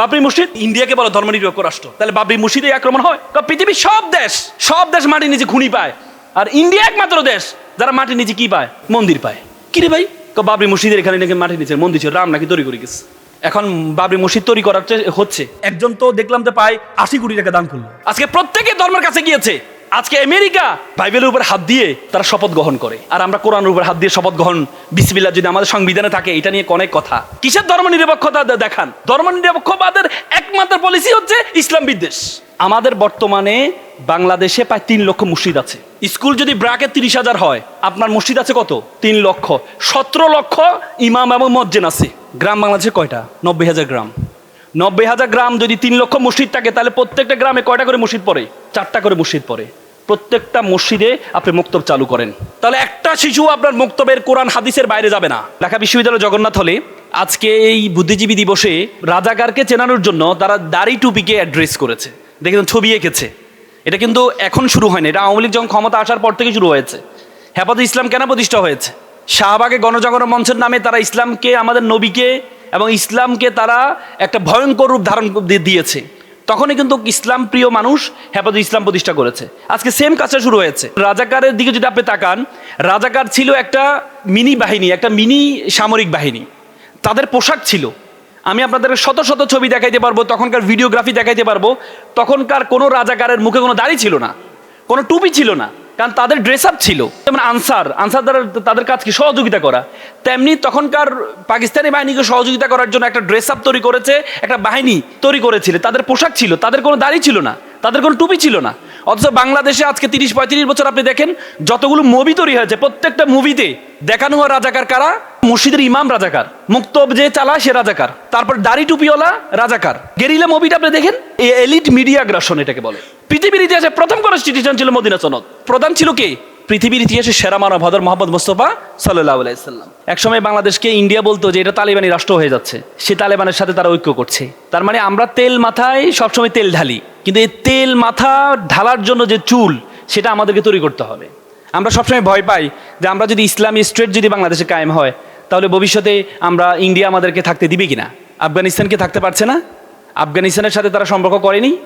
বাবরি মসজিদ ইন্ডিয়াকে বলে ধর্মনিরপেক্ষ রাষ্ট্র। তাহলে বাবরি মসজিদে আক্রমণ হয়? কারণ পৃথিবীর সব দেশ সব দেশ মাটির নিচে খুনি পায়। আর ইন্ডিয়া একমাত্র দেশ যারা মাটির নিচে কি পায়? মন্দির পায়। কি রে ভাই? বাবরি মসজিদের এখানে নাকি মাটির নিচে মন্দির ছিল রাম নাকি তৈরি করে গেছে। এখন বাবরি মসজিদ তৈরি করার হচ্ছে। একজন তো দেখলাম তো পায় আশি কোটি টাকা দান করল। আজকে প্রত্যেকে ধর্মের কাছে গিয়েছে। আজকে আমেরিকা বাইবেলের উপর হাত দিয়ে তারা শপথ গ্রহণ করে। আর আমরা কোরআনের উপর হাত দিয়ে শপথ গ্রহণ, বিসমিল্লাহ যদি আমাদের সংবিধানে থাকে, এটা নিয়ে অনেক কথা। কিসের ধর্ম নিরপেক্ষতা দেখান? ধর্ম নিরপেক্ষবাদের একমাত্র পলিসি হচ্ছে ইসলাম বিদ্বেষ। আমাদের বর্তমানে বাংলাদেশে প্রায় তিন লক্ষ মসজিদ আছে। স্কুল যদি ব্রাকে তিরিশ হাজার হয়, আপনার মসজিদ আছে কত? তিন লক্ষ। সতেরো লক্ষ ইমাম এবং মসজিদ আছে। গ্রাম বাংলাদেশে কয়টা? নব্বই হাজার গ্রাম। নব্বই হাজার গ্রাম যদি তিন লক্ষ মসজিদ থাকে, তাহলে প্রত্যেকটা গ্রামে কয়টা করে মসজিদ পড়ে? চারটা করে মসজিদ পড়ে। প্রত্যেকটা মসজিদে আপনি মুক্তব চালু করেন। তাহলে একটা শিশু আপনার মুক্তবের কোরআন, হাদিসের বাইরে যাবে না। ঢাকা বিশ্ববিদ্যালয় জগন্নাথ হলে আজকে এই বুদ্ধিজীবী দিবসে রাজাকারকে চেনানোর জন্য তারা দাড়ি টুপিকে অ্যাড্রেস করেছে। দেখেন ছবি এঁকেছে। এটা কিন্তু এখন শুরু হয়নি। এটা আওয়ামী লীগ যখন ক্ষমতা আসার পর থেকে শুরু হয়েছে। হেফাজত ইসলাম কেন প্রতিষ্ঠা হয়েছে? শাহবাগে গণজাগরণ মঞ্চের নামে তারা ইসলামকে, আমাদের নবীকে এবং ইসলামকে তারা একটা ভয়ঙ্কর রূপ ধারণ দিয়েছে। তখনই কিন্তু ইসলাম প্রিয় মানুষ হেফাজত ইসলাম প্রতিষ্ঠা করেছে। আজকে সেম কাজটা শুরু হয়েছে। রাজাকারের দিকে যদি আপনি তাকান, রাজাকার ছিল একটা মিনি বাহিনী, একটা মিনি সামরিক বাহিনী। তাদের পোশাক ছিল। আমি আপনাদের শত শত ছবি দেখাইতে পারব, তখনকার ভিডিওগ্রাফি দেখাইতে পারব। তখনকার কোনো রাজাকারের মুখে কোনো দাড়ি ছিল না, কোনো টুপি ছিল না। কারণ তাদের ড্রেস আপ ছিল। যেমন আনসার আনসার দ্বারা তাদের কাজকে সহযোগিতা করা। তেমনি তখনকার পাকিস্তানি বাহিনীকে সহযোগিতা করার জন্য একটা ড্রেস আপ তৈরি করেছে, একটা বাহিনী তৈরি করেছিল। তাদের পোশাক ছিল, তাদের কোনো দাড়ি ছিল না। তাদের কোনো টুপি ছিল না। অথচ বাংলাদেশে আজকে তিরিশ পঁয়ত্রিশ বছর আপনি দেখেন, যতগুলো মুভি তৈরি হয়েছে, প্রত্যেকটা মুভিতে দেখানো হয় রাজাকার কারা? মুর্শিদের ইমাম রাজাকার, মুক্তব যে চালা সে রাজাকার, তারপর দাড়ি টুপিওয়ালা রাজাকার। গেরিলা মুভিটা আপনি দেখেন এলিট মিডিয়া গ্রাসন এটাকে বলে। পৃথিবীর ইতিহাসে প্রথম কনস্টিটিউশন ছিল মদিনা সনদ। প্রধান ছিল কে? পৃথিবীর ইতিহাসে সেরা মানব হদর মোহাম্মদ মোস্তফা সাল্লাহ আলাইসাল্লাম একসময় বাংলাদেশকে ইন্ডিয়া বলতো যে এটা তালিবানি রাষ্ট্র হয়ে যাচ্ছে। সে তালেবানের সাথে তারা ঐক্য করছে। তার মানে আমরা তেল মাথায় সবসময় তেল ঢালি। কিন্তু এই তেল মাথা ঢালার জন্য যে চুল, সেটা আমাদেরকে তৈরি করতে হবে। আমরা সবসময় ভয় পাই যে আমরা যদি ইসলামী স্টেট যদি বাংলাদেশে কায়েম হয়, তাহলে ভবিষ্যতে আমরা ইন্ডিয়া আমাদেরকে থাকতে দিবে কিনা? আফগানিস্তানকে থাকতে পারছে না? আফগানিস্তানের সাথে তারা সম্পর্ক করেনি?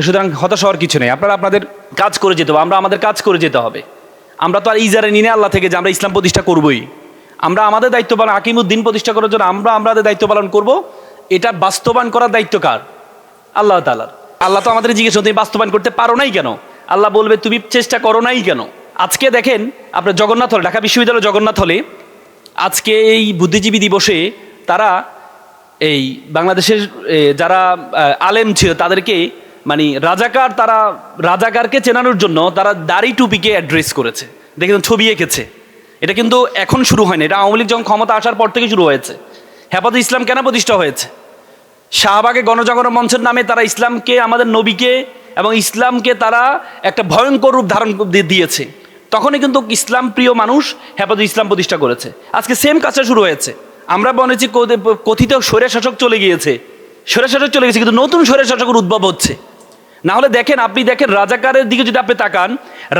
সুতরাং হতাশ হওয়ার কিছু নেই। আপনারা আপনাদের কাজ করে যেতে হবে। আমরা আমাদের কাজ করে যেতে হবে। আমরা তো আর ইজারে নিনে আল্লাহ থেকে যে আমরা ইসলাম প্রতিষ্ঠা করবই। আমরা আমাদের দায়িত্ব পালন আকিমুদ্দিন প্রতিষ্ঠা করার জন্য আমরা আমাদের দায়িত্ব পালন করব। এটা বাস্তবায়ন করার দায়িত্ব কার? আল্লাহ তালার আল্লাহ তো আমাদের জিজ্ঞেস তুমি বাস্তবায়ন করতে পারো নাই কেন? আল্লাহ বলবে, তুমি চেষ্টা করো নাই কেন? আজকে দেখেন, আপনার জগন্নাথ হলে, ঢাকা বিশ্ববিদ্যালয় জগন্নাথ হলে আজকে এই বুদ্ধিজীবী দিবসে তারা এই বাংলাদেশের যারা আলেম ছিল তাদেরকে মানে রাজাকার তারা, রাজাকারকে চেনানোর জন্য তারা দাড়ি টুপিকে অ্যাড্রেস করেছে। দেখেন ছবি এঁকেছে। এটা কিন্তু এখন শুরু হয়নি। এটা আওয়ামী লীগ যখন ক্ষমতা আসার পর থেকে শুরু হয়েছে। হেফাজত ইসলাম কেন প্রতিষ্ঠা হয়েছে? শাহবাগে গণজাগরণ মঞ্চের নামে তারা ইসলামকে, আমাদের নবীকে এবং ইসলামকে তারা একটা ভয়ঙ্কর রূপ ধারণ দিয়েছে। তখনই কিন্তু ইসলাম প্রিয় মানুষ হেফাজত ইসলাম প্রতিষ্ঠা করেছে। আজকে সেম কাজটা শুরু হয়েছে। আমরা বলেছি কোথ- কথিত স্বৈরা শাসক চলে গিয়েছে। স্বৈরা শাসক চলে গেছে কিন্তু নতুন স্বৈরা শাসকের উদ্ভব হচ্ছে। না হলে দেখেন, আপনি দেখেন রাজাকারের দিকে যদি আপনি তাকান,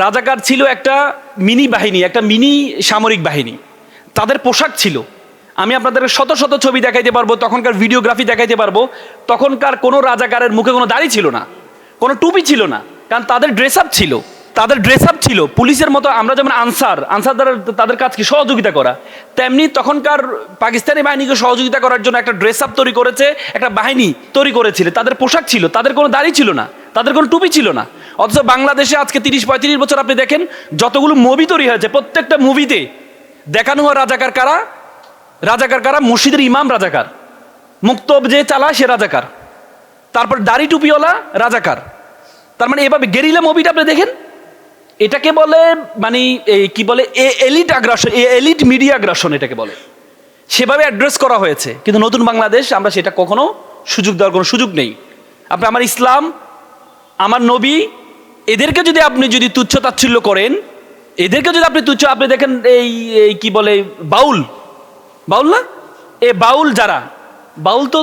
রাজাকার ছিল একটা মিনি বাহিনী, একটা মিনি সামরিক বাহিনী। তাদের পোশাক ছিল। আমি আপনাদের শত শত ছবি দেখাইতে পারব, তখনকার ভিডিওগ্রাফি দেখাইতে পারব। তখনকার কোনো রাজাকারের মুখে কোনো দাড়ি ছিল না, কোনো টুপি ছিল না, কারণ তাদের ড্রেস আপ ছিল। তাদের ড্রেস আপ ছিল। পুলিশের মতো আমরা যেমন আনসার আনসার দ্বারা তাদের কাজকে সহযোগিতা করা। তেমনি তখনকার পাকিস্তানি বাহিনীকে সহযোগিতা করার জন্য একটা ড্রেস আপ তৈরি করেছে, একটা বাহিনী তৈরি করেছিল। তাদের পোশাক ছিল, তাদের কোনো দাড়ি ছিল না। তাদের কোনো টুপি ছিল না। অথচ বাংলাদেশে আজকে তিরিশ পঁয়ত্রিশ বছর আপনি দেখেন, যতগুলো মুভি তৈরি হয়েছে, প্রত্যেকটা মুভিতে দেখানো হয় রাজাকার কারা? রাজাকার কারা? মসজিদের ইমাম রাজাকার। মুক্তব যে চালায় সে রাজাকার। তারপর দাড়ি টুপিওয়ালা, রাজাকার। তার মানে এভাবে গেরিলা মুভিটা আপনি দেখেন? এটাকে বলে মানে এই কি বলে, এ এলিট আগ্রাসন এ এলিট মিডিয়া আগ্রাসন এটাকে বলে। সেভাবে অ্যাড্রেস করা হয়েছে। কিন্তু নতুন বাংলাদেশ, আমরা সেটা কখনো সুযোগ দেওয়ার কোনো সুযোগ নেই। আপনি আমার ইসলাম আমার নবী, এদেরকে যদি আপনি যদি তুচ্ছ তাচ্ছিল্য করেন, এদেরকে যদি আপনি তুচ্ছ, আপনি দেখেন এই এই কি বলে, বাউল। বাউল না? এ বাউল যারা, বাউল তো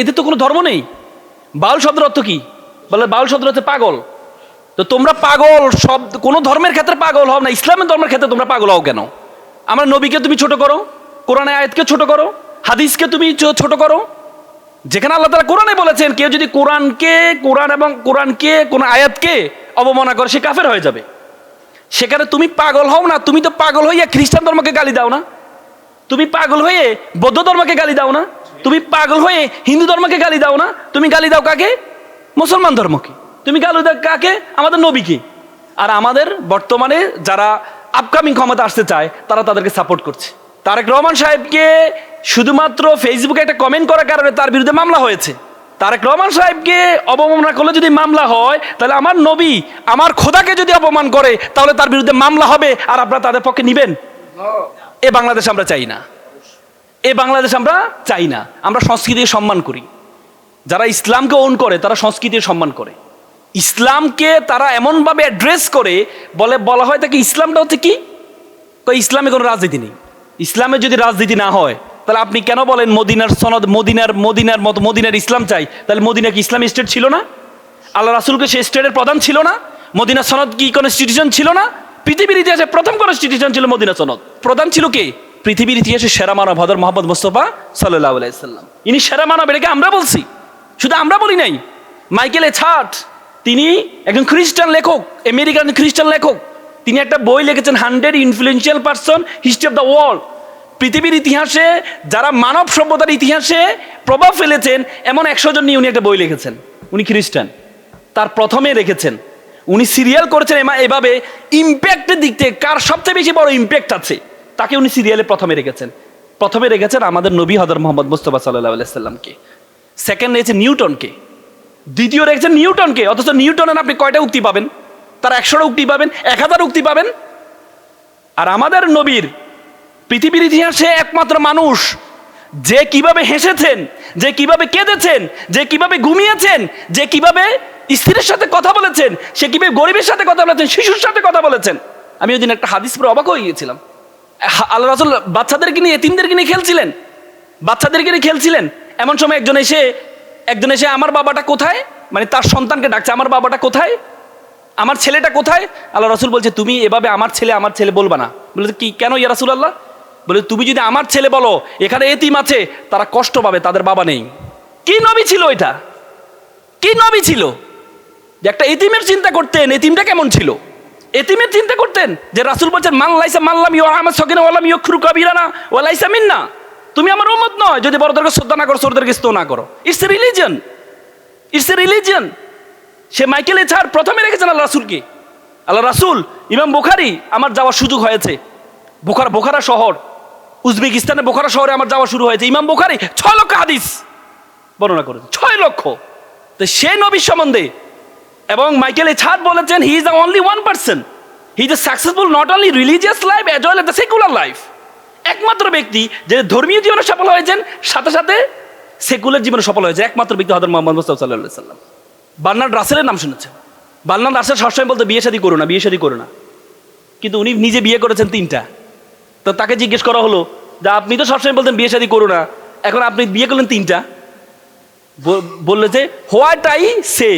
এদের তো কোনো ধর্ম নেই। বাউল শব্দের অর্থ কি? বলে বাউল শব্দের হচ্ছে পাগল। তো তোমরা পাগল সব কোনো ধর্মের ক্ষেত্রে পাগল হও না, ইসলামের ধর্মের ক্ষেত্রে তোমরা পাগল হও কেন? আমার নবীকে তুমি ছোট করো, কোরআনে আয়াতকে ছোট করো, হাদিসকে তুমি ছোট করো যেখানে আল্লাহ তালা কোরআনে বলেছেন, কেউ যদি কোরআনকে, কোরআন এবং কোরআনকে, কোন আয়াতকে অবমাননা করে, সে কাফের হয়ে যাবে। সেখানে তুমি পাগল হও না, তুমি তো পাগল হইয়া খ্রিস্টান ধর্মকে গালি দাও না। তুমি পাগল হয়ে বৌদ্ধ ধর্মকে গালি দাও না। তুমি পাগল হয়ে হিন্দু ধর্মকে গালি দাও না। তুমি গালি দাও কাকে? মুসলমান ধর্মকে। তুমি গালি দাও কাকে? আমাদের নবীকে। আর আমাদের বর্তমানে যারা আপকামিং ক্ষমতা আসতে চায়, তারা তাদেরকে সাপোর্ট করছে। তারেক রহমান সাহেবকে শুধুমাত্র ফেসবুকে একটা কমেন্ট করার কারণে তার বিরুদ্ধে মামলা হয়েছে। তারেক রহমান সাহেবকে অবমাননা করলে যদি মামলা হয়, তাহলে আমার নবী আমার খোদাকে যদি অপমান করে, তাহলে তার বিরুদ্ধে মামলা হবে আর আপনারা তাদের পক্ষে নিবেন। এ বাংলাদেশ আমরা চাই না। এ বাংলাদেশ আমরা চাই না। আমরা সংস্কৃতিকে সম্মান করি। যারা ইসলামকে ওন করে, তারা সংস্কৃতির সম্মান করে। ইসলামকে তারা এমনভাবে অ্যাড্রেস করে, বলে বলা হয় তাকে ইসলামটা হচ্ছে কি? ইসলামে কোনো রাজনীতি নেই। ইসলামে যদি রাজনীতি না হয়, তাহলে আপনি কেন বলেন মদিনার সনদ, মদিনার মদিনার মতো, মদিনার ইসলাম চাই? তাহলে মদিনা কি ইসলামী স্টেট ছিল না? আল্লাহ রাসুলকে সে স্টেটের প্রধান ছিল না? মদিনা সনদ কি কনস্টিটিউশন ছিল না? পৃথিবীর ইতিহাসে প্রথম কনস্টিটিউশন ছিল মদিনা সনদ। প্রধান ছিল কে? পৃথিবীর ইতিহাসে সেরা মানব হদর মোহাম্মদ মোস্তফা সাল্লাহ আলাইসাল্লাম ইনি সেরা মানব, এটাকে আমরা বলছি। শুধু আমরা বলি নাই। মাইকেল এ ছাট তিনি একজন খ্রিস্টান লেখক, আমেরিকান খ্রিস্টান লেখক। তিনি একটা বই লিখেছেন, hundred influential person, history of the world. পৃথিবীর ইতিহাসে যারা মানব সভ্যতার ইতিহাসে প্রভাব ফেলেছেন, এমন একশো জন নিয়ে উনি একটা বই লিখেছেন। উনি খ্রিস্টান। তার প্রথমে রেখেছেন। উনি সিরিয়াল করেছেন এভাবে ইম্প্যাক্টের দিক থেকে কার সবচেয়ে বেশি বড় ইম্প্যাক্ট আছে, তাকে উনি সিরিয়ালে প্রথমে রেখেছেন। প্রথমে রেখেছেন আমাদের নবী হদর মোহাম্মদ মুস্তফা সাল্লাহ আলাইসাল্লামকে সেকেন্ড রেখেছে নিউটনকে। দ্বিতীয় রেখেছেন নিউটনকে, অথচ নিউটনের আপনি কয়টা উক্তি পাবেন? তার একশোটা উক্তি পাবেন এক হাজার উক্তি পাবেন। আর আমাদের নবীর পৃথিবীর ইতিহাসে একমাত্র মানুষ, যে কীভাবে হেসেছেন, যে কীভাবে কেঁদেছেন, যে কীভাবে ঘুমিয়েছেন, যে কীভাবে স্ত্রীর সাথে কথা বলেছেন, সে কীভাবে গরিবের সাথে কথা বলেছেন, শিশুর সাথে কথা বলেছেন। আমি ওই দিন একটা হাদিস পরে অবাক হয়ে গিয়েছিলাম। আল্লাহ রাসুল বাচ্চাদেরকে নিয়ে, এতিমদেরকে নিয়ে খেলছিলেন। বাচ্চাদেরকে নিয়ে খেলছিলেন। এমন সময় একজন এসে একজন এসে, আমার বাবাটা কোথায়? মানে তার সন্তানকে ডাকছে, আমার বাবাটা কোথায়? আমার ছেলেটা কোথায়? আল্লাহ রসুল বলছে, তুমি এভাবে আমার ছেলে আমার ছেলে বলবা না। বলে, কি, কেন ইয়া রাসুল আল্লাহ বলে, তুমি যদি আমার ছেলে বলো, এখানে এতিম আছে, তারা কষ্ট পাবে, তাদের বাবা নেই। কি নবী ছিল এটা? কি নবী ছিল? যে একটা এতিমের চিন্তা করতেন, এতিমটা কেমন ছিল? এতিমের চিন্তা করতেন যে রাসুল বলছেন, মান লাইসা মাল্লাম ইউ আমার সকিনা ওয়ালাম ইয়খরু কাবিরানা ওয়ালাইসা মিন্না। তুমি আমার উম্মত নয়, যদি বড়দেরকে শ্রদ্ধা না করো, ছোটদেরকে স্তো না করো। It's a religion it's a religion say Michael এছাড় প্রথমে রেখেছেন আল্লাহ রাসুলকে। আল্লাহ রাসুল, ইমাম বোখারি আমার যাওয়ার সুযোগ হয়েছে। বোখারা বোখারা শহর, উজবেকিস্তানের বোখারা শহরে আমার যাওয়া শুরু হয়েছে। ইমাম বোখারি ছয় লক্ষ হাদিস বর্ণনা করেছে ছয় লক্ষ। তো সে নবীর সম্বন্ধে এবং মাইকেল এছাড় বলেছেন he is the only one person he is successful not only religious life as well as the secular life একমাত্র ব্যক্তি যে ধর্মীয় জীবনে সফল হয়েছেন, সাথে সাথে সেকুলার জীবনে সফল হয়েছে একমাত্র ব্যক্তি হদর মোহাম্মদ মুস্তাফা সাল্লাহ সাল্লাম বার্নার্ড রাসেলের নাম শুনেছেন বার্নার্ড রাসেল সবসময় বলতে, বিয়ে শাদী করো না, বিয়ে শাদী করো না। কিন্তু উনি নিজে বিয়ে করেছেন তিনটা। তো তাকে জিজ্ঞেস করা হলো যে, আপনি তো সবসময় বলতেন বিয়ে শাদী করো না, এখন আপনি বিয়ে করলেন তিনটা। বলল যে, what I say,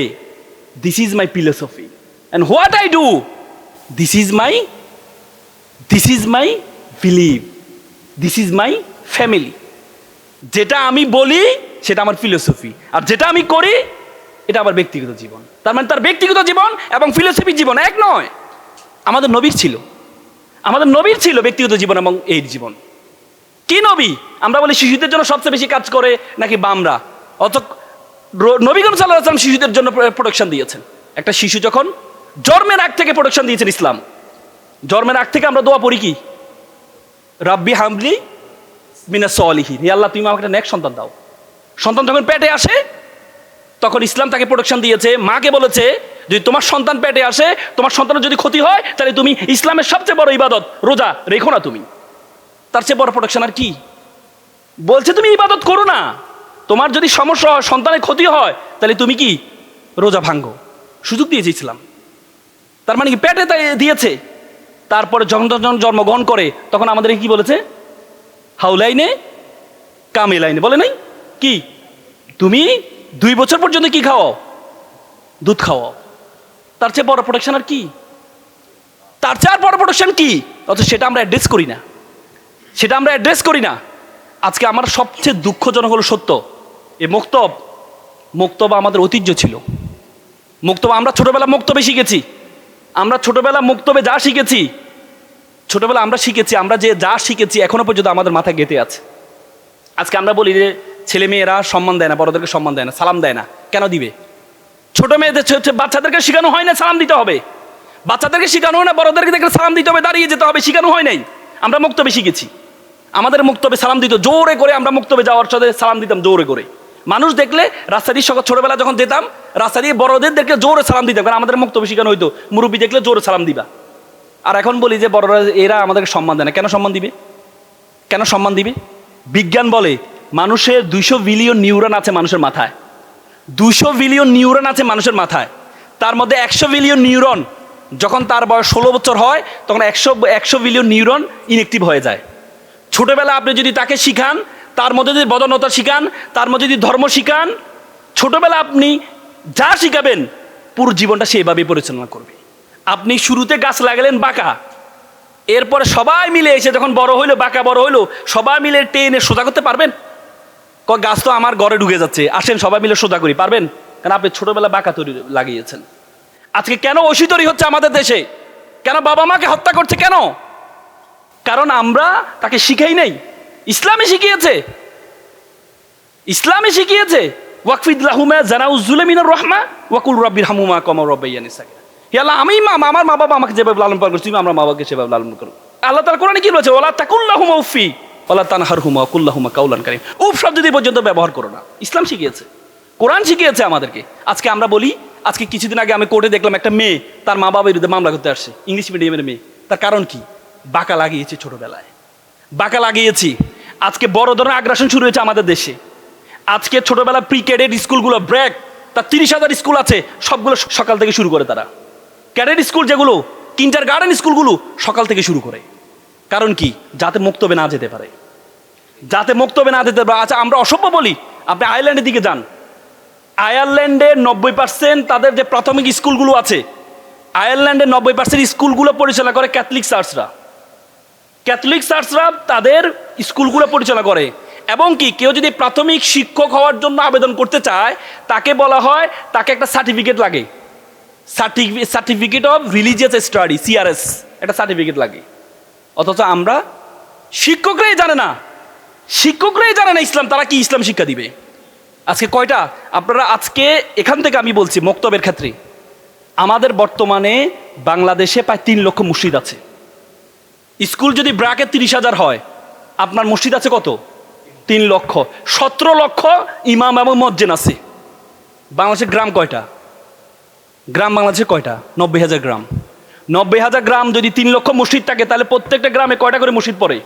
this is my philosophy. And what I do, this is my, this is my believe, this is my family. যেটা আমি বলি, সেটা আমার ফিলোসফি। আর যেটা আমি করি এটা আবার ব্যক্তিগত জীবন। তার মানে তার ব্যক্তিগত জীবন এবং ফিলোসফি জীবন এক নয়। আমাদের নবীর ছিল। আমাদের নবীর ছিল ব্যক্তিগত জীবন এবং এই জীবন। কি নবী? আমরা বলি শিশুদের জন্য সবচেয়ে বেশি কাজ করে নাকি বামরা? অত নবীগণ সাল্লাহ আসলাম শিশুদের জন্য প্রোটেকশন দিয়েছেন। একটা শিশু যখন জন্মের আগ থেকে প্রোটেকশন দিয়েছেন ইসলাম, জন্মের আগ থেকে আমরা দোয়া পড়ি কি? রাব্বি হামলি মিনা সলিহি হে আল্লাহ, তুমি আমাকে একটা নেক্সট সন্তান দাও। সন্তান যখন পেটে আসে তখন ইসলাম তাকে প্রোটেকশন দিয়েছে। মাকে বলেছে, যদি তোমার সন্তান পেটে আসে, তোমার সন্তানের যদি ক্ষতি হয়, তাহলে তুমি ইসলামের সবচেয়ে বড় ইবাদত, রোজা রেখো না তুমি। তার চেয়ে বড় প্রোটেকশন আর কি? বলছে, তুমি ইবাদত করো না। তোমার যদি সমস্যা হয়, সন্তানের ক্ষতি হয়, তাহলে তুমি কি রোজা ভাঙ্গো সুযোগ দিয়েছে ইসলাম। তার মানে কি, পেটে তাই দিয়েছে। তারপরে যখন যখন জন্মগ্রহণ করে, তখন আমাদের কি বলেছে? হাউলাইনে কামে লাইনে বলে নাই? কি? তুমি দুই বছর পর্যন্ত কি খাওয়াও? দুধ খাওয়াও। তার চেয়ে বড় প্রোটেকশন আর কি? তার চেয়ে আর বড় প্রোটেকশন কি? অথচ সেটা আমরা অ্যাড্রেস করি না। সেটা আমরা অ্যাড্রেস করি না। আজকে আমার সবচেয়ে দুঃখজনক হলো সত্য। এ মুক্তব মুক্তব আমাদের ঐতিহ্য ছিল। মুক্তব, আমরা ছোটবেলা মুক্তবে শিখেছি। আমরা ছোটবেলা মুক্তবে যা শিখেছি ছোটবেলা আমরা শিখেছি, আমরা যে যা শিখেছি এখনও পর্যন্ত আমাদের মাথায় গেঁথে আছে। আজকে আমরা বলি যে ছেলে মেয়েরা সম্মান দেয় না, বড়দেরকে সম্মান দেয় না, সালাম দেয় না। কেন দিবে? ছোট মেয়েদের বাচ্চাদেরকে শেখানো হয় না, সালাম দিতে হবে। বাচ্চাদেরকে শেখানো হয় না, বড়দেরকে দেখলে সালাম দিতে হবে, দাঁড়িয়ে যেতে হবে, শেখানো হয় নাই। আমরা মুক্তবে শিখেছি। আমাদের মুক্তবে সালাম দিত, জোরে করে আমরা মুক্তবে যাওয়ার সাথে সালাম দিতাম, জোরে করে। মানুষ দেখলে রাস্তা দিয়ে সকাল ছোটবেলা যখন যেতাম, রাস্তা দিয়ে বড়দের দেখলে জোরে সালাম দিতাম, কারণ আমাদের মুক্তবে শেখানো হইতো, মুরব্বী দেখলে জোরে সালাম দিবা। আর এখন বলি যে বড়রা, এরা আমাদেরকে সম্মান দেয় না। কেন সম্মান দিবে? কেন সম্মান দিবে? বিজ্ঞান বলে মানুষের দুইশো বিলিয়ন নিউরন আছে মানুষের মাথায়। দুশো বিলিয়ন নিউরন আছে মানুষের মাথায়। তার মধ্যে একশো বিলিয়ন নিউরন যখন তার বয়স ষোলো বছর হয়, তখন একশো একশো বিলিয়ন নিউরন ইনএক্টিভ হয়ে যায়। ছোটবেলা আপনি যদি তাকে শিখান, তার মধ্যে যদি বদনতা শিখান, তার মধ্যে যদি ধর্ম শিখান, ছোটবেলা আপনি যা শিখাবেন, পুরো জীবনটা সে এভাবেই পরিচালনা করবে। আপনি শুরুতে গাছ লাগালেন বাঁকা। এরপরে সবাই মিলে এসে যখন বড় হইল, বাঁকা বড় হইল, সবাই মিলে টেনে সোজা করতে পারবেন? গাছ তো আমার ঘরে ঢুকে যাচ্ছে। আসেন, সবাই মিলে সোজা করি। পারবেন? কারণ আপনি ছোটবেলা বাঁকা তৈরি লাগিয়েছেন। আজকে কেন ঐশী তৈরি হচ্ছে আমাদের দেশে? কেন বাবা মাকে হত্যা করছে কেন? কারণ আমরা তাকে শিখাই নাই। ইসলামে শিখিয়েছে। ইসলামে শিখিয়েছে। ওয়াকফিদুল্লাহুমা জানাউজুলে মিনার রহমা, ওয়াকুল রব্বির হামুমা কমর রব্বাইয়ানি সাকিরা আল্লাহ, আমি মা আমার মা বাবা আমাকে যেভাবে লালন পালন করছি আমরা মা বাবাকে সেভাবে লালন করো আল্লাহ তার কোরআনে কি বলেছে? ওলা তাকুল্লাহুমা উফি ওলা তানহার হুমা কুল্লাহুমা কাউলান কারিম। শব্দ দিয়ে পর্যন্ত ব্যবহার করো না। ইসলাম শিখিয়েছে। কোরআন শিখিয়েছে আমাদেরকে। আজকে আমরা বলি, আজকে কিছুদিন আগে আমি কোর্টে দেখলাম একটা মেয়ে, তার মা বাবার বিরুদ্ধে মামলা করতে আসছে। ইংলিশ মিডিয়ামের মেয়ে। তার কারণ কি? বাঁকা লাগিয়েছে ছোটবেলায়। বাঁকা লাগিয়েছি। আজকে বড় ধরনের আগ্রাসন শুরু হয়েছে আমাদের দেশে। আজকে ছোটবেলা প্রি ক্যাডেট স্কুলগুলো ব্র্যাক তার তিরিশ হাজার স্কুল আছে, সবগুলো সকাল থেকে শুরু করে তারা। ক্যাডেট স্কুল যেগুলো কিন্টার গার্ডেন স্কুলগুলো সকাল থেকে শুরু করে। কারণ কি? যাতে মুক্তবে না যেতে পারে। যাতে মুক্তবে না যেতে পারে। আচ্ছা আমরা অসভ্য বলি। আপনি আয়ারল্যান্ডের দিকে যান। আয়ারল্যান্ডে নব্বই পার্সেন্ট তাদের যে প্রাথমিক স্কুলগুলো আছে আয়ারল্যান্ডের নব্বই পার্সেন্ট স্কুলগুলো পরিচালনা করে ক্যাথলিক চার্চরা। ক্যাথলিক চার্চরা তাদের স্কুলগুলো পরিচালনা করে। এবং কি, কেউ যদি প্রাথমিক শিক্ষক হওয়ার জন্য আবেদন করতে চায়, তাকে বলা হয়, তাকে একটা সার্টিফিকেট লাগে। Certificate of religious study CRS একটা সার্টিফিকেট লাগে। অথচ আমরা শিক্ষকরাই জানে না। শিক্ষকরাই জানে না ইসলাম, তারা কি ইসলাম শিক্ষা দিবে? আজকে কয়টা? আপনারা আজকে এখান থেকে আমি বলছি, মক্তবের ক্ষেত্রে। আমাদের বর্তমানে বাংলাদেশে প্রায় তিন লক্ষ মসজিদ আছে। স্কুল যদি ব্রাকে তিরিশ হাজার হয়, আপনার মসজিদ আছে কত? তিন লক্ষ। সতেরো লক্ষ ইমাম এবং মসজিদ আছে। বাংলাদেশের গ্রাম কয়টা? গ্রাম বাংলাদেশে কয়টা? নব্বই হাজার গ্রাম। নব্বই হাজার গ্রাম যদি তিন লক্ষ মসজিদ থাকে, তাহলে প্রত্যেকটা গ্রামে কয়টা করে মসজিদ পড়ে?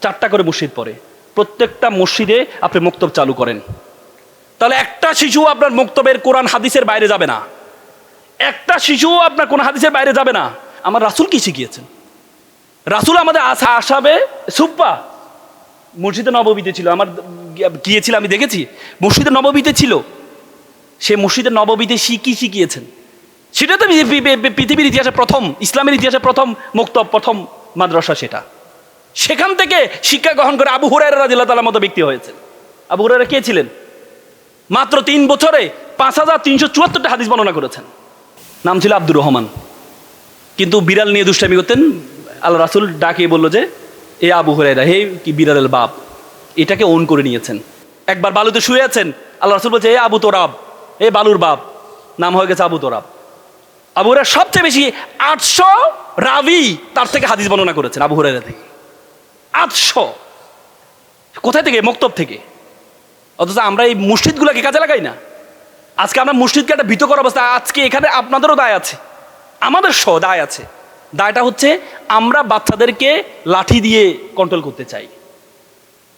চারটা করে মসজিদ পড়ে। প্রত্যেকটা মসজিদে আপনি মুক্তব চালু করেন। তাহলে একটা শিশু আপনার মুক্তবের কোরআন হাদিসের বাইরে যাবে না। একটা শিশু আপনার কোন হাদিসের বাইরে যাবে না। আমার রাসুল কি শিখিয়েছেন? রাসুল আমাদের আশা আসাবে সুপ্পা মসজিদে নববীতে ছিল। আমার গিয়েছিল, আমি দেখেছি। মসজিদে নববীতে ছিল। সে মসজিদে নববীতে শিখি শিখিয়েছেন। সেটা তো পৃথিবীর ইতিহাসে প্রথম, ইসলামের ইতিহাসে প্রথম মুক্ত, প্রথম মাদ্রাসা সেটা। সেখান থেকে শিক্ষা গ্রহণ করে আবু হুরাইরা রাজিল্লাহ তালার মতো ব্যক্তি হয়েছে আবু হুরাইরা কে ছিলেন? মাত্র তিন বছরে পাঁচ হাজার তিনশো চুয়াত্তরটা হাদিস বর্ণনা করেছেন। নাম ছিল আব্দুর রহমান। কিন্তু বিড়াল নিয়ে দুষ্টামি করতেন, আল্লাহ রাসুল ডাকিয়ে বলল যে, এ আবু হরাইরা হে কি বিড়ালের বাপ, এটাকে ওন করে নিয়েছেন। একবার বালুতে শুয়ে আছেন, আল্লাহ রাসুল বলছে, এ আবু তোরাব, এ বালুর বাপ। নাম হয়ে গেছে আবু তোরাব। আবু হুরাইরা সবচেয়ে বেশি আটশো রাবি তার থেকে হাদিস বর্ণনা করেছেন আবু হুরাইরা থেকে। আটশো। কোথায় থেকে? মক্তব থেকে। অথচ আমরা এই মসজিদগুলোকে কাজে লাগাই না। আজকে আমরা মসজিদকে একটা ভীতকর অবস্থা, আজকে এখানে আপনাদেরও দায় আছে। আমাদের স দায় আছে। দায়টা হচ্ছে আমরা বাচ্চাদেরকে লাঠি দিয়ে কন্ট্রোল করতে চাই।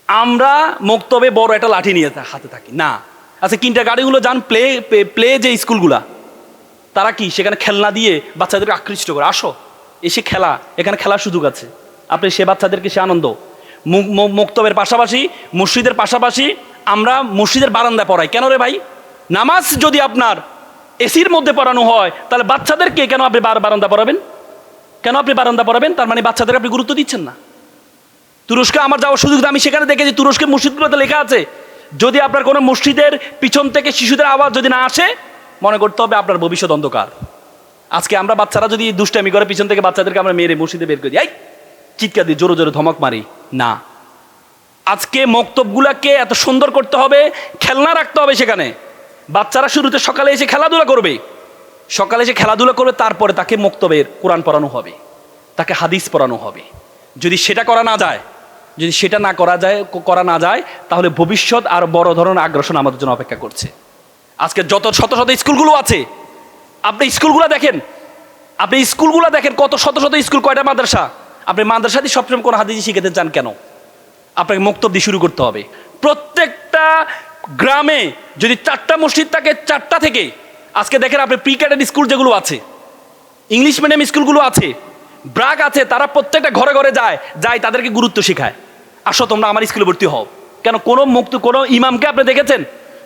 আমরা মক্তবে বড় একটা লাঠি নিয়ে হাতে থাকি। না। আচ্ছা কিনটা গাড়িগুলো যান প্লে প্লে যে স্কুলগুলা তারা কি সেখানে খেলনা দিয়ে বাচ্চাদেরকে আকৃষ্ট করে? আসো, এসে খেলা। এখানে খেলার সুযোগ আছে। আপনি সে বাচ্চাদেরকে সে আনন্দ। মুক্তবের পাশাপাশি, মসজিদের পাশাপাশি আমরা মসজিদের বারান্দায় পড়াই। কেন রে ভাই? নামাজ যদি আপনার এসির মধ্যে পড়ানো হয়, তাহলে বাচ্চাদেরকে কেন আপনি বার- বারান্দা পড়াবেন? কেন আপনি বারান্দা পড়াবেন? তার মানে বাচ্চাদের আপনি গুরুত্ব দিচ্ছেন না। তুরস্কে আমার যাওয়ার সুযোগ আমি সেখানে দেখেছি। তুরস্কের মসজিদগুলোতে লেখা আছে, যদি আপনার কোনো মসজিদের পিছন থেকে শিশুদের আওয়াজ যদি না আসে মনে করতে হবে আপনার ভবিষ্যৎ অন্ধকার। আজকে আমরা বাচ্চারা যদি দুষ্টামি করে, পিছন থেকে বাচ্চাদেরকে আমরা মেরে, মসজিদে বের করে। দিই চিৎকার দিই জোরে জোরে ধমক মারি। না। আজকে মক্তবগুলাকে এত সুন্দর করতে হবে, খেলনা রাখতে হবে সেখানে। বাচ্চারা শুরুতে সকালে এসে খেলাধুলা করবে। সকালে এসে খেলাধুলা করবে, তারপরে তাকে মক্তবের কোরআন পড়ানো হবে। তাকে হাদিস পড়ানো হবে। যদি সেটা করা না যায়, যদি সেটা না করা যায়, করা না যায়, তাহলে ভবিষ্যৎ আর বড় ধরনের আগ্রাসন আমাদের জন্য অপেক্ষা করছে। আজকে যত শত শত স্কুলগুলো আছে, আপনি স্কুলগুলো দেখেন, আপনি স্কুলগুলো দেখেন কত শত শত স্কুল কয়টা মাদ্রাসা? আপনি মাদ্রাসা দিয়ে সবসময় কোনো হাদিস শিখাতে চান কেন? আপনাকে মুক্তব দিয়ে শুরু করতে হবে। প্রত্যেকটা গ্রামে যদি চারটা মসজিদ থাকে, চারটা থেকে, আজকে দেখেন আপনি প্রি ক্যাডেট স্কুল যেগুলো আছে ইংলিশ মিডিয়াম স্কুলগুলো আছে, ব্রাক আছে, তারা প্রত্যেকটা ঘরে ঘরে যায় যায় তাদেরকে গুরুত্ব শেখায়। আসো তোমরা আমার স্কুলে ভর্তি হও। কেন কোনো মুক্ত, কোনো ইমামকে আপনি দেখেছেন?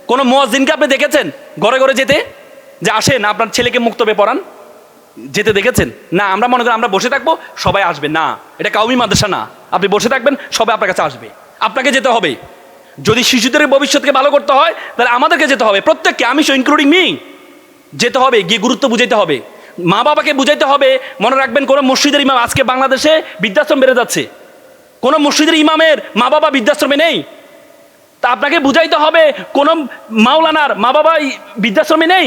কোনো মোয়াজিনকে আপনি দেখেছেন? ঘরে ঘরে যেতে? যে আসেন, আপনার ছেলেকে মুক্তবে পড়ান? যেতে দেখেছেন? না, আমরা মনে করি আমরা বসে থাকব, সবাই আসবে। না, এটা কাউমি মাদ্রাসা না। আপনি বসে থাকবেন, সবাই আপনার কাছে আসবে। আপনাকে যেতে হবে। যদি শিশুদের ভবিষ্যৎকে ভালো করতে হয়, তাহলে আমাদেরকে যেতে হবে। প্রত্যেককে, আমি সো ইনক্লুডিং মি যেতে হবে, গিয়ে গুরুত্ব বুঝাইতে হবে। মা বাবাকে বুঝাইতে হবে। মনে রাখবেন, কোনো মসজিদের ইমাম আজকে বাংলাদেশে বৃদ্ধাশ্রম বেড়ে যাচ্ছে। কোনো মসজিদের ইমামের মা বাবা বৃদ্ধাশ্রমে নেই। আপনাকে বুঝাইতে হবে কোনো মাওলানার মা বাবা বৃদ্ধাশ্রমে নেই?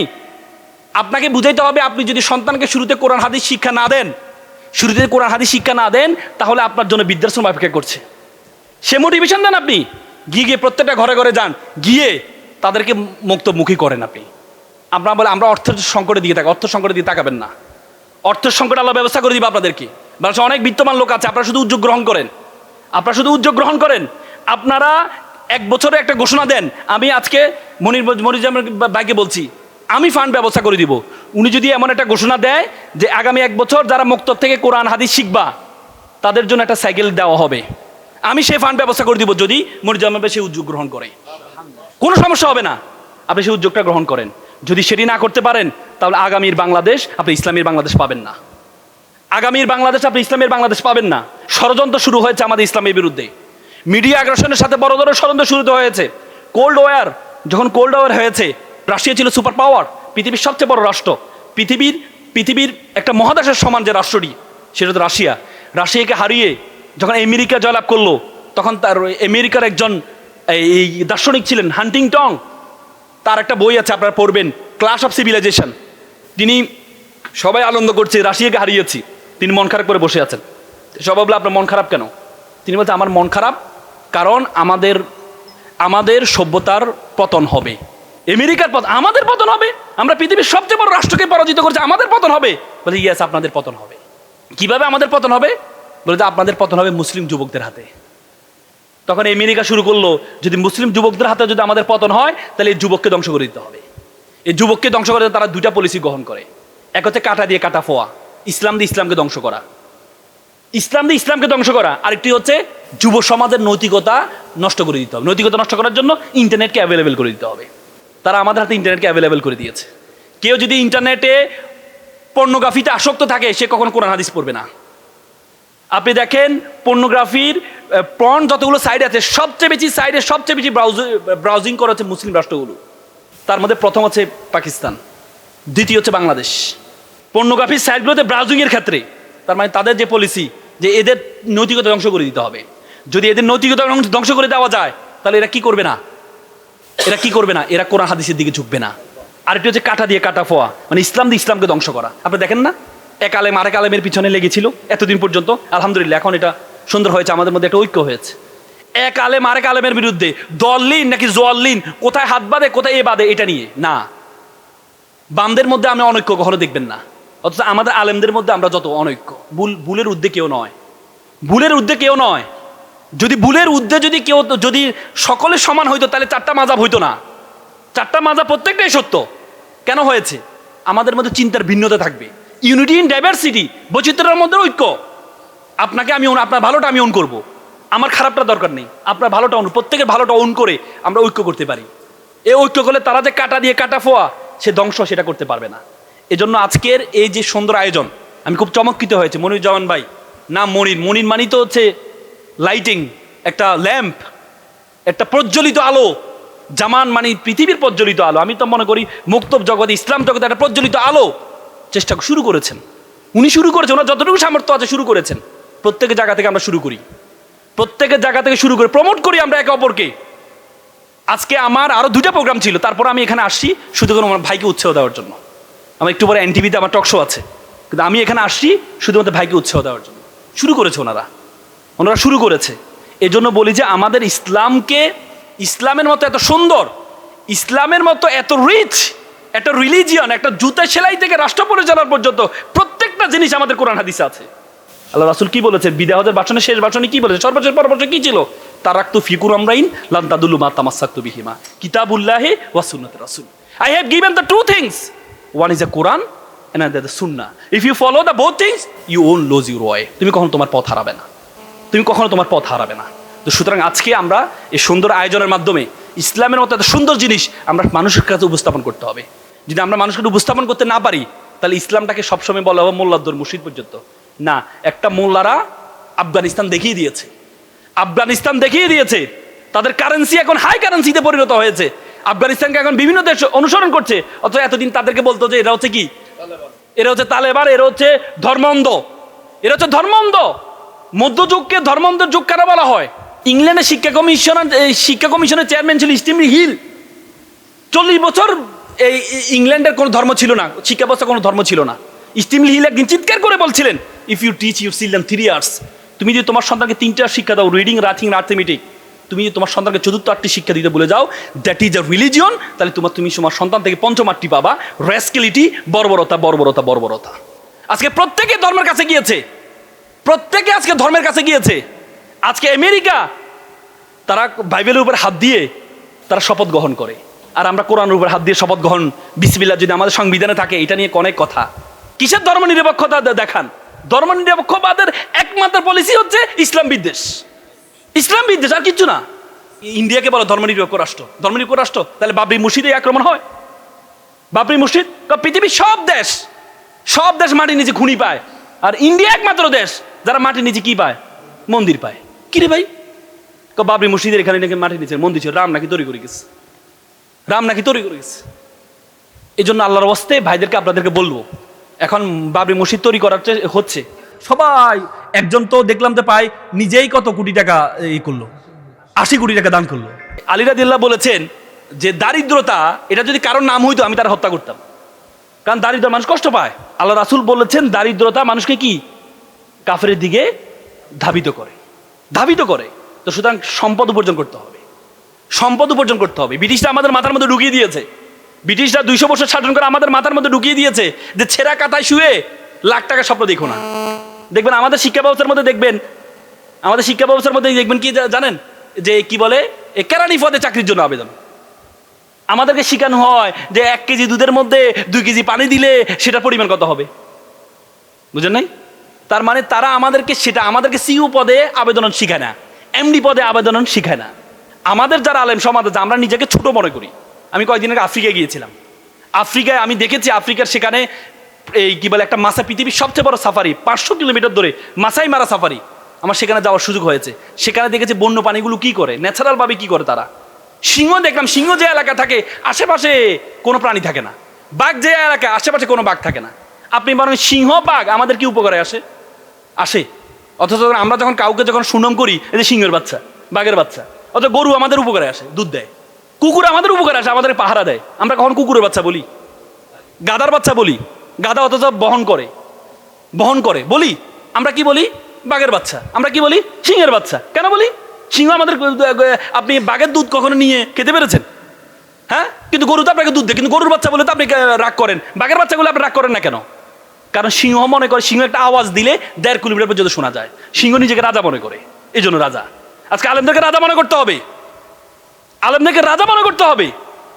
আপনাকে বুঝাইতে হবে আপনি যদি সন্তানকে শুরুতে কোরআন হাদিস শিক্ষা না দেন, শুরুতে কোরআন হাদিস শিক্ষা না দেন, তাহলে আপনার জন্য বৃদ্ধাশ্রম অপেক্ষা করছে। সে মোটিভেশন দেন আপনি। গিয়ে গিয়ে প্রত্যেকটা ঘরে ঘরে যান। গিয়ে তাদেরকে মুক্তমুখী করেন আপনি। আমরা বলে, আমরা অর্থের সংকটে দিয়ে থাকি অর্থ সংকটে দিয়ে তাকাবেন না। অর্থের সংকট আল্লাহ ব্যবস্থা করে দিবে আপনাদেরকে। বাংলাদেশে অনেক বিত্তমান লোক আছে, আপনারা শুধু উদ্যোগ গ্রহণ করেন। আপনারা শুধু উদ্যোগ গ্রহণ করেন। আপনারা এক বছরে একটা ঘোষণা দেন, আমি আজকে মনির মনিরুজ্জামান ভাইকে বলছি, আমি ফান্ড ব্যবস্থা করে দিব। উনি যদি এমন একটা ঘোষণা দেয় যে আগামী এক বছর যারা মুক্ত থেকে কোরআন, হাদিস শিখবা, তাদের জন্য একটা সাইকেল দেওয়া হবে। আমি সেই ফান্ড ব্যবস্থা করে দিব যদি ভাই সেই উদ্যোগ গ্রহণ করে। কোনো সমস্যা হবে না। আপনি সেই উদ্যোগটা গ্রহণ করেন। যদি সেটি না করতে পারেন, তাহলে আগামীর বাংলাদেশ আপনি ইসলামের বাংলাদেশ পাবেন না। আগামীর বাংলাদেশ আপনি ইসলামের বাংলাদেশ পাবেন না। ষড়যন্ত্র শুরু হয়েছে আমাদের ইসলামের বিরুদ্ধে। মিডিয়া আগ্রাসনের সাথে বড় ধরনের ষড়যন্ত্র শুরু হয়েছে। কোল্ড ওয়ার যখন কোল্ড ওয়ার হয়েছে, রাশিয়া ছিল সুপার পাওয়ার পৃথিবীর সবচেয়ে বড় রাষ্ট্র। পৃথিবীর পৃথিবীর একটা মহাদেশের সমান যে রাষ্ট্রটি, সেটা তো রাশিয়া। রাশিয়াকে হারিয়ে যখন আমেরিকা জয়লাভ করল, তখন তার আমেরিকার একজন, এই দার্শনিক ছিলেন হান্টিংটং তার একটা বই আছে, আপনারা পড়বেন ক্লাস অফ সিভিলাইজেশন তিনি সবাই আনন্দ করছে, রাশিয়াকে হারিয়েছি। তিনি মন খারাপ করে বসে আছেন। সবাই বলে, আপনার মন খারাপ কেন? তিনি বলছে, আমার মন খারাপ কারণ আমাদের আমাদের সভ্যতার পতন হবে। আমেরিকার পতন আমাদের পতন হবে। আমরা পৃথিবীর সবচেয়ে বড় রাষ্ট্রকে পরাজিত করছি, আমাদের পতন হবে। বলে ইয়েস আপনাদের পতন হবে। কীভাবে আমাদের পতন হবে? বলে, যে আপনাদের পতন হবে মুসলিম যুবকদের হাতে। তখন আমেরিকা শুরু করল, যদি মুসলিম যুবকদের হাতে যদি আমাদের পতন হয়, তাহলে এই যুবককে ধ্বংস করে দিতে হবে। এই যুবককে ধ্বংস করে তারা দুইটা পলিসি গ্রহণ করে। এক হচ্ছে কাটা দিয়ে কাটা ফোয়া, ইসলাম দিয়ে ইসলামকে ধ্বংস করা। ইসলাম দিয়ে ইসলামকে ধ্বংস করা। আরেকটি হচ্ছে যুব সমাজের নৈতিকতা নষ্ট করে দিতে হবে। নৈতিকতা নষ্ট করার জন্য ইন্টারনেটকে অ্যাভেলেবেল করে দিতে হবে। তারা আমাদের হাতে ইন্টারনেটকে অ্যাভেলেবেল করে দিয়েছে। কেউ যদি ইন্টারনেটে পর্নোগ্রাফিতে আসক্ত থাকে, সে কখনো কোরআন, হাদিস পড়বে না। আপনি দেখেন পর্নোগ্রাফির পর্ন যতগুলো সাইড আছে, সবচেয়ে বেশি সাইডে সবচেয়ে বেশি ব্রাউজিং করা হচ্ছে মুসলিম রাষ্ট্রগুলো। তার মধ্যে প্রথম হচ্ছে পাকিস্তান, দ্বিতীয় হচ্ছে বাংলাদেশ। পর্নোগ্রাফির সাইটগুলোতে ব্রাউজিংয়ের ক্ষেত্রে, তার মানে তাদের যে পলিসি যে এদের নৈতিকতা ধ্বংস করে দিতে হবে। যদি এদের নৈতিকতা ধ্বংস- করে দেওয়া যায়, তাহলে এরা কি করবে না? এরা কি করবে না? এরা কোরআন হাদিসের দিকে ঝুঁকবে না। আরেকটি হচ্ছে কাটা দিয়ে কাটা ফোয়া। মানে ইসলাম দিয়ে ইসলামকে ধ্বংস করা। আপনি দেখেন না? এক আলেম আরেক আলেমের পিছনে লেগেছিল এতদিন পর্যন্ত। আলহামদুলিল্লাহ, এখন এটা সুন্দর হয়েছে, আমাদের মধ্যে একটা ঐক্য হয়েছে। এক আলেম আরেক আলেমের বিরুদ্ধে দলিন নাকি জোয়াল্লিন কোথায় হাত বাঁধে, কোথায় এ বাঁধে, এটা নিয়ে। না। বামদের মধ্যে আমি অনৈক্য কখনো দেখবেন না। অথচ আমাদের আলেমদের মধ্যে আমরা যত অনৈক্য। ভুল, ভুলের ঊর্ধ্বে কেউ নয়। ভুলের ঊর্ধ্বে কেউ নয়। যদি ভুলের ঊর্ধ্বে যদি কেউ, যদি সকলে সমান হইতো, তাহলে চারটা মাজাব হইতো না। চারটা মাজাব প্রত্যেকটাই সত্য। কেন হয়েছে? আমাদের মধ্যে চিন্তার ভিন্নতা থাকবে। ইউনিটি ইন ডাইভার্সিটি বৈচিত্র্যের মধ্যে ঐক্য। আপনাকে আমি আপনার ভালোটা আমি অন করব। আমার খারাপটা দরকার নেই। আপনার ভালোটা অন প্রত্যেকের ভালোটা অন করে আমরা ঐক্য করতে পারি। এই ঐক্য করলে তারা যে কাটা দিয়ে কাটা ফোয়া, সে ধ্বংস সেটা করতে পারবে না। এজন্য আজকের এই যে সুন্দর আয়োজন, আমি খুব চমৎকৃত হয়েছে। মনিরুজ্জামান ভাই না মনির। মনির মানি তো হচ্ছে লাইটিং একটা ল্যাম্প একটা প্রজ্বলিত আলো। জামান মানে পৃথিবীর প্রজ্বলিত আলো। আমি তো মনে করি মুক্তব জগতে, ইসলাম জগতে একটা প্রজ্বলিত আলো চেষ্টা শুরু করেছেন। উনি শুরু করেছেন, ওনার যতটুকু সামর্থ্য আছে শুরু করেছেন। প্রত্যেকের জায়গা থেকে আমরা শুরু করি। প্রত্যেকের জায়গা থেকে শুরু করে, প্রমোট করি আমরা একে অপরকে। আজকে আমার আরও দুটা প্রোগ্রাম ছিল, তারপর আমি এখানে আসছি শুধু করে আমার ভাইকে উৎসাহ দেওয়ার জন্য। আমার একটু পরে এনটিভিতে আমার টক শো আছে। কিন্তু আমি এখানে আসছি শুধুমাত্র ভাইকে উৎসাহ দেওয়ার জন্য। শুরু করেছে ওনারা। ওনারা শুরু করেছে। এজন্য বলি যে আমাদের ইসলামকে, ইসলামের মতো এত সুন্দর, ইসলামের মতো এত রিচ একটা রিলিজিয়ন একটা জুতা সেলাই থেকে রাষ্ট্র পরিচালনা পর্যন্ত প্রত্যেকটা জিনিস আমাদের কোরআন হাদিসে আছে। আল্লাহ রাসুল কি বলেছেন বিদাহদের বাসনের শেষ বাসনে কি বলেছে? সর্বশেষ পরামর্শ কি ছিল? তারাক্তু ফিকুর আমরাইন লান্তাদুল্লু মা তামাসাক্তু বিহিমা। কিতাবুল্লাহে ওয়া সুন্নাত রাসূল। I have given the two things one is a Quran the Sunnah if you follow the both things you won lose your way তুমি কখনো তোমার পথ হারাবে না। তুমি কখনো তোমার পথ হারাবে না। তো সুতরাং আজকে আমরা এই সুন্দর আয়োজনের মাধ্যমে ইসলামের মতো এত সুন্দর জিনিস আমরা মানুষের কাছে উপস্থাপন করতে হবে। যদি আমরা মানুষকে উপস্থাপন করতে না পারি, তাহলে ইসলামটাকে সবসময় বলা হবে মোল্লাদ্দর মুর্শিদ পর্যন্ত। না, একটা মোল্লারা আফগানিস্তান দেখিয়ে দিয়েছে। আফগানিস্তান দেখিয়ে দিয়েছে। তাদের কারেন্সি এখন হাই কারেন্সিতে পরিণত হয়েছে। আফগানিস্তানকে এখন বিভিন্ন দেশ অনুসরণ করছে। অথচ এতদিন তাদেরকে বলতো যে এরা হচ্ছে কি? এরা হচ্ছে তালেবান, এরা হচ্ছে ধর্মন্ধ। এরা হচ্ছে ধর্মন্ধ। মধ্যযুগকে ধর্মন্ধের যুগ কেন বলা হয়? ইংল্যান্ডের শিক্ষা কমিশনের, এই শিক্ষা কমিশনের চেয়ারম্যান ছিল স্টিমলি হিল। চল্লিশ বছর এই ইংল্যান্ডের কোনো ধর্ম ছিল না, শিক্ষা ব্যবস্থা কোনো ধর্ম ছিল না। স্টিমলি হিল একদিন চিৎকার করে বলছিলেন if you teach you children three years তুমি যদি তোমার সন্তানকে তিনটা শিক্ষা দাও রিডিং রাথিং আর্থমেটিক তুমি তোমার সন্তানকে চতুর্থ আটটি শিক্ষা দিতে বলে যাও দ্যাট ইজ আ রিলিজিয়ন তাহলে তোমার তুমি তোমার সন্তান থেকে পঞ্চম আটটি পাবা। রেস্কেলিটি বর্বরতা বর্বরতা বর্বরতা। আজকে প্রত্যেকে ধর্মের কাছে গিয়েছে। প্রত্যেকে আজকে ধর্মের কাছে গিয়েছে। আজকে আমেরিকা, তারা বাইবেলের উপর হাত দিয়ে তারা শপথ গ্রহণ করে। আর আমরা কোরআনের উপর হাত দিয়ে শপথ গ্রহণ বিসমিল্লা যদি আমাদের সংবিধানে থাকে, এটা নিয়ে অনেক কথা। কিসের ধর্ম নিরপেক্ষতা দেখান? ধর্ম নিরপেক্ষবাদের একমাত্র পলিসি হচ্ছে ইসলাম বিদ্বেষ। ইসলাম বিদ্বেষ, আর কিচ্ছু না। ইন্ডিয়াকে বলো ধর্ম নিরপেক্ষ রাষ্ট্র। ধর্ম নিরপেক্ষ রাষ্ট্র, তাহলে বাবরি মসজিদে আক্রমণ হয়। বাবরি মসজিদ পৃথিবীর সব দেশ সব দেশ মাটির নিচে খুনি পায়। আর ইন্ডিয়া একমাত্র দেশ যারা মাটির নিচে কি পায়? মন্দির পায়। কি রে ভাই? বাবরি মসজিদের এখানে নাকি মাটির নিচে মন্দির ছিল, রাম নাকি তৈরি করে গেছে। রাম নাকি তৈরি করে গেছে। এই জন্য আল্লাহর অবস্থায় ভাইদেরকে আপনাদেরকে বলব, এখন বাবরি মসজিদ তৈরি করার হচ্ছে, সবাই একজন তো দেখলাম যে পায় নিজেই কত কোটি টাকা এই করল, আশি কোটি টাকা দান করল। আলিরাদিল্লাহ বলেছেন যে দারিদ্রতা, এটা যদি কারোর নাম হইতো আমি তার হত্যা করতাম। কারণ দারিদ্র মানুষ কষ্ট পায়। আল্লাহ রাসুল বলেছেন, দারিদ্রতা মানুষকে কি? কাফের দিকে ধাবিত করে। ধাবিত করে। তো সুতরাং সম্পদ উপার্জন করতে হবে। সম্পদ উপার্জন করতে হবে। ব্রিটিশরা আমাদের মাথার মধ্যে ঢুকিয়ে দিয়েছে। ব্রিটিশরা দুইশো বছর শাসন করে আমাদের মাথার মধ্যে ঢুকিয়ে দিয়েছে যে ছেঁড়া কাতায় শুয়ে লাখ টাকা স্বপ্ন দেখো না। দেখবেন আমাদের শিক্ষা ব্যবস্থার মধ্যে দেখবেন আমাদের শিক্ষা ব্যবস্থার মধ্যে দেখবেন কি জানেন? যে কি বলে? এ কেরানি পদে চাকরির জন্য আবেদন। আমাদেরকে শেখানো হয় যে এক কেজি দুধের মধ্যে দুই কেজি পানি দিলে সেটা পরিমাণ কত হবে। বুঝেন নাই? তার মানে তারা আমাদেরকে সেটা আমাদেরকে সিইউ পদে আবেদন শিখায় না। এমডি পদে আবেদন শিখায় না। আমাদের যারা আলেম সমাজ আছে, আমরা নিজেকে ছোট মনে করি। আমি কয়েকদিন আগে আফ্রিকায় গিয়েছিলাম। আফ্রিকায় আমি দেখেছি আফ্রিকার সেখানে এই কি বলে একটা মাসা পৃথিবীর সবচেয়ে বড় সাফারি, পাঁচশো কিলোমিটার ধরে মাসাই মারা সাফারি। আমার সেখানে যাওয়ার সুযোগ হয়েছে। সেখানে দেখেছি বন্য প্রাণীগুলো কি করে ন্যাচারালভাবে কি করে তারা। সিংহ দেখলাম, সিংহ যে এলাকা থাকে, আশেপাশে কোনো প্রাণী থাকে না। বাঘ যে এলাকায়, আশেপাশে কোনো বাঘ থাকে না। আপনি বলেন, সিংহ, বাঘ, আমাদের কি উপকারে আসে? আসে। অথচ আমরা যখন কাউকে যখন সুনাম করি, এই যে সিংহের বাচ্চা, বাঘের বাচ্চা, অথচ গরু আমাদের উপকারে আসে, দুধ দেয়। কুকুর আমাদের উপকারে আসে, আমাদের পাহারা দেয়। আমরা কখন কুকুরের বাচ্চা বলি? গাদার বাচ্চা বলি। গাদা অথচ বহন করে। বহন করে। বলি, আমরা কি বলি? বাঘের বাচ্চা। আমরা কি বলি? সিংহের বাচ্চা। কেন বলি? সিংহ আমাদের, আপনি বাঘের দুধ কখনো নিয়ে খেতে পেরেছেন? হ্যাঁ? কিন্তু গরু তো আপনাকে দুধ দেয়। কিন্তু গরুর বাচ্চা বলে তো আপনি রাগ করেন। বাঘের বাচ্চাগুলো আপনি রাগ করেন না কেন? কারণ সিংহ মনে করে, সিংহ একটা আওয়াজ দিলে দেড় কিলোমিটার পর্যন্ত শোনা যায়। সিংহ নিজেকে রাজা মনে করে। এই জন্য রাজা। আজকে আলেমদেরকে রাজা মনে করতে হবে। আলেমদেরকে রাজা মনে করতে হবে।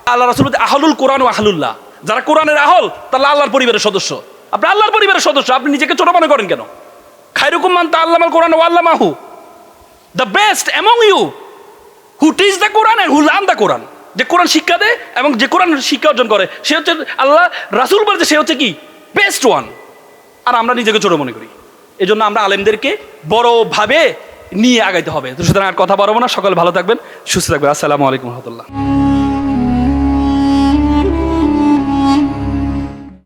আল্লাহ রাসুল আহলুল কোরআন ও আহলুল্লাহ। যারা কোরআনের আহল তাহলে আল্লাহর পরিবারের সদস্য। আপনি আল্লাহর পরিবারের সদস্য, আপনি নিজেকে ছোট মনে করেন কেন? খাইরুকুম মান তা আল্লাহ কোরআন ও আল্লাহ মাহু the best among you who teach the Quran who learn the Quran যে কোরআন শিক্ষা দেয় এবং যে কোরআন শিক্ষা অর্জন করে, সে হচ্ছে আল্লাহ, রাসুল বলছে সে হচ্ছে কি? বেস্ট ওয়ান আর আমরা নিজেকে ছোট মনে করি। এই জন্য আমরা আলেমদেরকে বড়ভাবে নিয়ে আগাইতে হবে। সুতরাং আর কথা বলব না। সকলে ভালো থাকবেন, সুস্থ থাকবেন। আসসালামু আলাইকুম রহমতুল্লাহ।